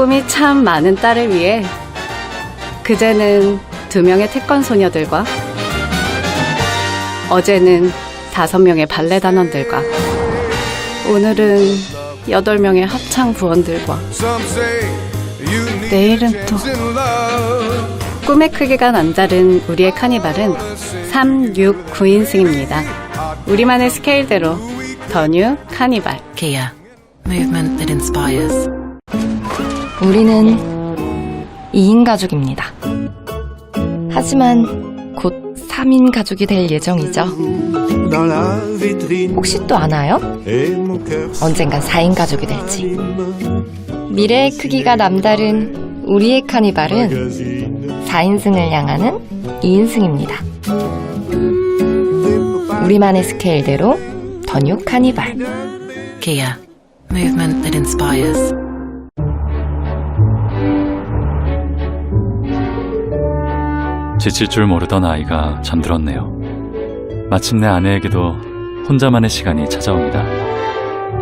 꿈이 참 많은 딸을 위해 그제는 두 명의 태권 소녀들과 어제는 다섯 명의 발레 단원들과 오늘은 여덟 명의 합창 부원들과 내일은 또 꿈의 크기가 남다른 우리의 카니발은 3, 6, 9인승입니다. 우리만의 스케일대로 더뉴 카니발. Kia. Movement that inspires. 우리는 2인 가족입니다. 하지만 곧 3인 가족이 될 예정이죠. 혹시 또 아나요? 언젠간 4인 가족이 될지. 미래의 크기가 남다른 우리의 카니발은 magazine 4인승을 향하는 2인승입니다. 우리만의 스케일대로 더뉴 카니발. Kia. Movement that inspires. 지칠 줄 모르던 아이가 잠들었네요. 마침내 아내에게도 혼자만의 시간이 찾아옵니다.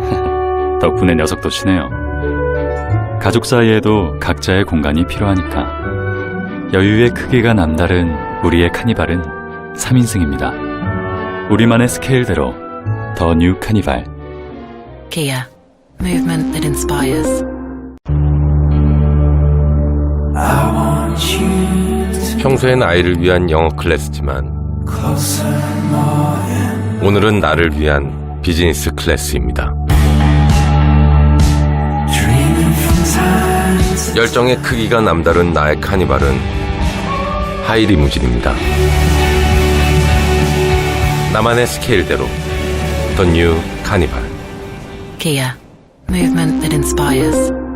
덕분에 녀석도 쉬네요. 가족 사이에도 각자의 공간이 필요하니까. 여유의 크기가 남다른 우리의 카니발은 3인승입니다. 우리만의 스케일대로 더 뉴 카니발. Kia. Movement that inspires. 평소엔 아이를 위한 영어 클래스지만 오늘은 나를 위한 비즈니스 클래스입니다. 열정의 크기가 남다른 나의 카니발은 하이리무진입니다. 나만의 스케일대로 더뉴 카니발. Kia. Movement that inspires.